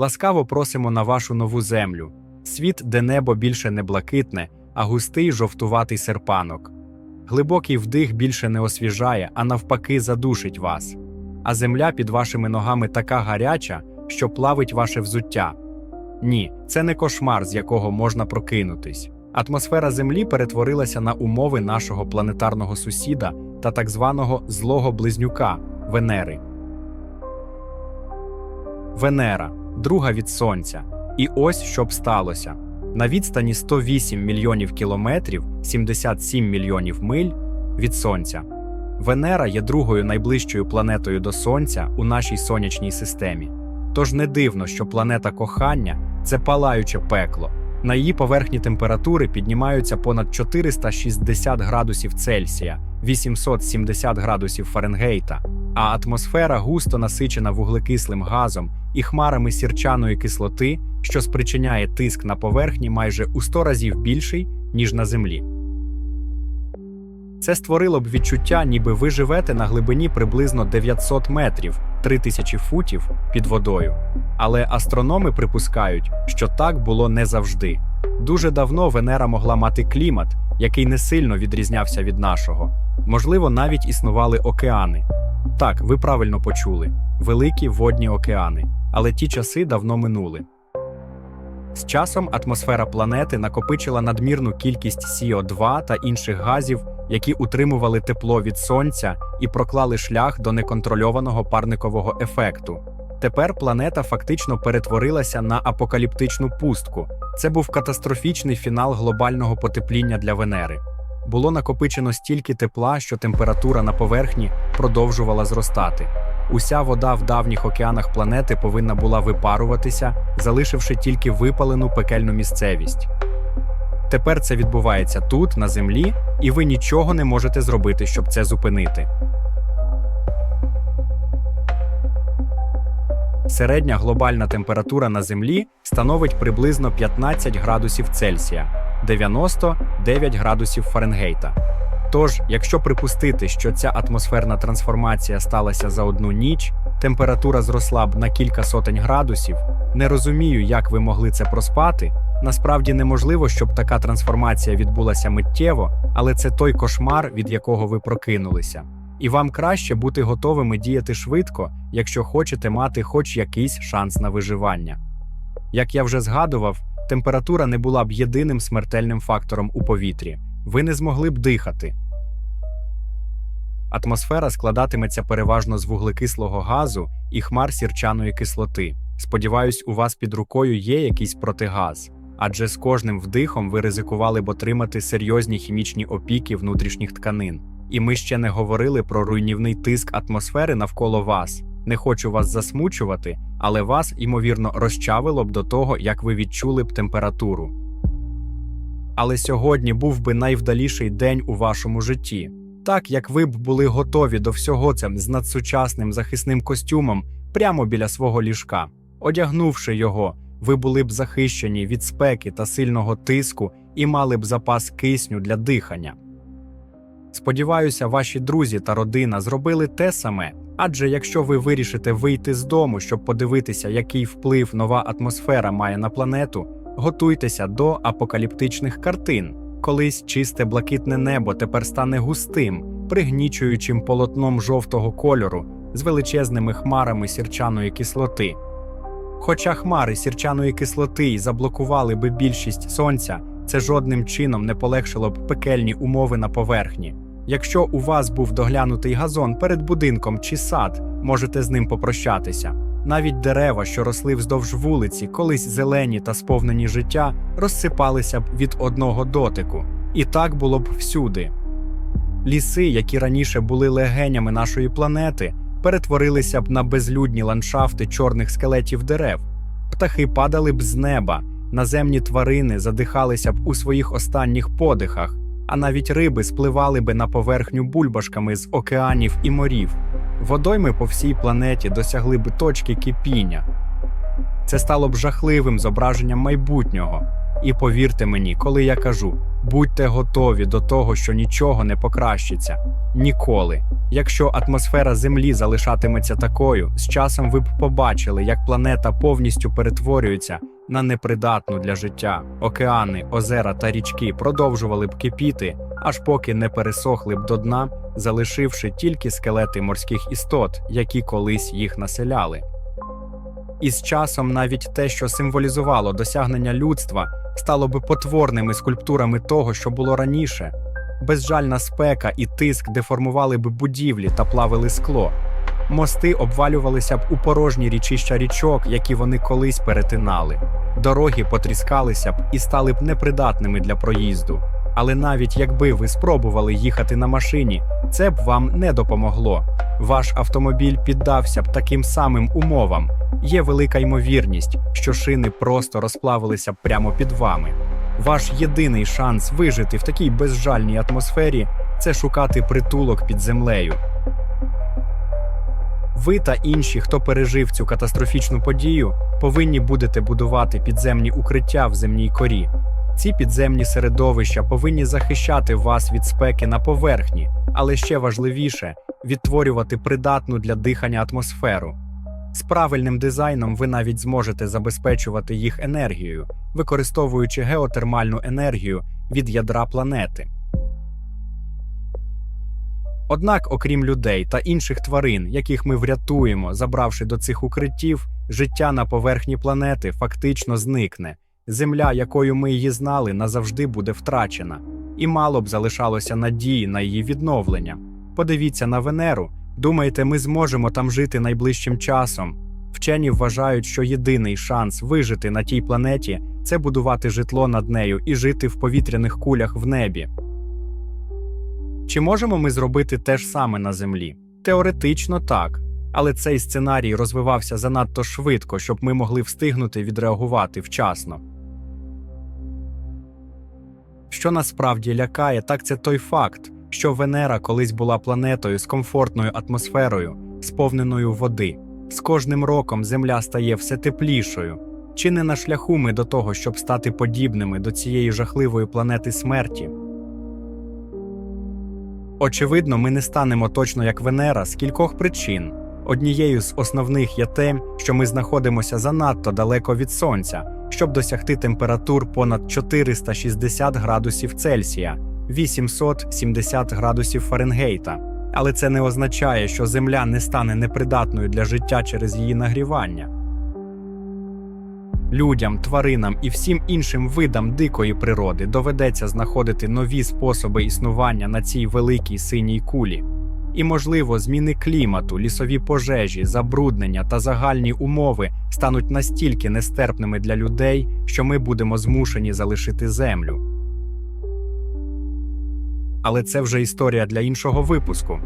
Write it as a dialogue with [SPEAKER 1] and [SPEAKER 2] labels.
[SPEAKER 1] Ласкаво просимо на вашу нову землю, світ, де небо більше не блакитне, а густий жовтуватий серпанок. Глибокий вдих більше не освіжає, а навпаки, задушить вас. А земля під вашими ногами така гаряча, що плавить ваше взуття. Ні, це не кошмар, з якого можна прокинутись. Атмосфера Землі перетворилася на умови нашого планетарного сусіда та так званого злого близнюка Венери. Венера, друга від Сонця. І ось що б сталося. На відстані 108 мільйонів кілометрів, 77 мільйонів миль від Сонця. Венера є другою найближчою планетою до Сонця у нашій сонячній системі. Тож не дивно, що планета кохання це палаюче пекло. На її поверхні температури піднімаються понад 460 градусів Цельсія, 870 градусів Фаренгейта, а атмосфера густо насичена вуглекислим газом і хмарами сірчаної кислоти, що спричиняє тиск на поверхні майже у 100 разів більший, ніж на Землі. Це створило б відчуття, ніби ви живете на глибині приблизно 900 метрів 3000 футів під водою. Але астрономи припускають, що так було не завжди. Дуже давно Венера могла мати клімат, який не сильно відрізнявся від нашого. Можливо, навіть існували океани. Так, ви правильно почули великі водні океани, але ті часи давно минули. З часом атмосфера планети накопичила надмірну кількість СО2 та інших газів, які утримували тепло від сонця і проклали шлях до неконтрольованого парникового ефекту. Тепер планета фактично перетворилася на апокаліптичну пустку. Це був катастрофічний фінал глобального потепління для Венери. Було накопичено стільки тепла, що температура на поверхні продовжувала зростати. Уся вода в давніх океанах планети повинна була випаруватися, залишивши тільки випалену пекельну місцевість. Тепер це відбувається тут, на землі, і ви нічого не можете зробити, щоб це зупинити. Середня глобальна температура на Землі становить приблизно 15 градусів Цельсія, 99 градусів Фаренгейта. Тож, якщо припустити, що ця атмосферна трансформація сталася за одну ніч, температура зросла б на кілька сотень градусів. Не розумію, як ви могли це проспати. Насправді неможливо, щоб така трансформація відбулася миттєво, але це той кошмар, від якого ви прокинулися. І вам краще бути готовими діяти швидко, якщо хочете мати хоч якийсь шанс на виживання. Як я вже згадував, температура не була б єдиним смертельним фактором у повітрі. Ви не змогли б дихати. Атмосфера складатиметься переважно з вуглекислого газу і хмар сірчаної кислоти. Сподіваюсь, у вас під рукою є якийсь протигаз, адже з кожним вдихом ви ризикували б отримати серйозні хімічні опіки внутрішніх тканин. І ми ще не говорили про руйнівний тиск атмосфери навколо вас. Не хочу вас засмучувати, але вас, ймовірно, розчавило б до того, як ви відчули б температуру. Але сьогодні був би найвдаліший день у вашому житті. Так як ви б були готові до всього цим з надсучасним захисним костюмом прямо біля свого ліжка. Одягнувши його, ви були б захищені від спеки та сильного тиску і мали б запас кисню для дихання. Сподіваюся, ваші друзі та родина зробили те саме, адже якщо ви вирішите вийти з дому, щоб подивитися, який вплив нова атмосфера має на планету, готуйтеся до апокаліптичних картин. Колись чисте блакитне небо тепер стане густим, пригнічуючим полотном жовтого кольору з величезними хмарами сірчаної кислоти. Хоча хмари сірчаної кислоти й заблокували би більшість сонця, це жодним чином не полегшило б пекельні умови на поверхні. Якщо у вас був доглянутий газон перед будинком чи сад, можете з ним попрощатися. Навіть дерева, що росли вздовж вулиці, колись зелені та сповнені життя, розсипалися б від одного дотику. І так було б всюди. Ліси, які раніше були легенями нашої планети, перетворилися б на безлюдні ландшафти чорних скелетів дерев. Птахи падали б з неба, наземні тварини задихалися б у своїх останніх подихах, а навіть риби спливали би на поверхню бульбашками з океанів і морів. Водойми по всій планеті досягли б точки кипіння. Це стало б жахливим зображенням майбутнього. І повірте мені, коли я кажу, будьте готові до того, що нічого не покращиться. Ніколи. Якщо атмосфера Землі залишатиметься такою, з часом ви б побачили, як планета повністю перетворюється на непридатну для життя. Океани, озера та річки продовжували б кипіти, аж поки не пересохли б до дна, залишивши тільки скелети морських істот, які колись їх населяли. І з часом навіть те, що символізувало досягнення людства, стало би потворними скульптурами того, що було раніше. Безжальна спека і тиск деформували б будівлі та плавили скло. Мости обвалювалися б у порожні річища річок, які вони колись перетинали. Дороги потріскалися б і стали б непридатними для проїзду. Але навіть якби ви спробували їхати на машині, це б вам не допомогло. Ваш автомобіль піддався б таким самим умовам. Є велика ймовірність, що шини просто розплавилися прямо під вами. Ваш єдиний шанс вижити в такій безжальній атмосфері це шукати притулок під землею. Ви та інші, хто пережив цю катастрофічну подію, повинні будете будувати підземні укриття в земній корі. Ці підземні середовища повинні захищати вас від спеки на поверхні, але ще важливіше відтворювати придатну для дихання атмосферу. З правильним дизайном ви навіть зможете забезпечувати їх енергією, використовуючи геотермальну енергію від ядра планети. Однак, окрім людей та інших тварин, яких ми врятуємо, забравши до цих укриттів, життя на поверхні планети фактично зникне. Земля, якою ми її знали, назавжди буде втрачена, і мало б залишалося надії на її відновлення. Подивіться на Венеру. Думаєте, ми зможемо там жити найближчим часом? Вчені вважають, що єдиний шанс вижити на тій планеті це будувати житло над нею і жити в повітряних кулях в небі. Чи можемо ми зробити те ж саме на Землі? Теоретично так, але цей сценарій розвивався занадто швидко, щоб ми могли встигнути відреагувати вчасно. Що насправді лякає, так це той факт, що Венера колись була планетою з комфортною атмосферою, сповненою води. З кожним роком Земля стає все теплішою. Чи не на шляху ми до того, щоб стати подібними до цієї жахливої планети смерті? Очевидно, ми не станемо точно як Венера з кількох причин. Однією з основних є те, що ми знаходимося занадто далеко від Сонця, щоб досягти температур понад 460 градусів Цельсія, 870 градусів Фаренгейта. Але це не означає, що Земля не стане непридатною для життя через її нагрівання. Людям, тваринам і всім іншим видам дикої природи доведеться знаходити нові способи існування на цій великій синій кулі. І, можливо, зміни клімату, лісові пожежі, забруднення та загальні умови стануть настільки нестерпними для людей, що ми будемо змушені залишити землю. Але це вже історія для іншого випуску.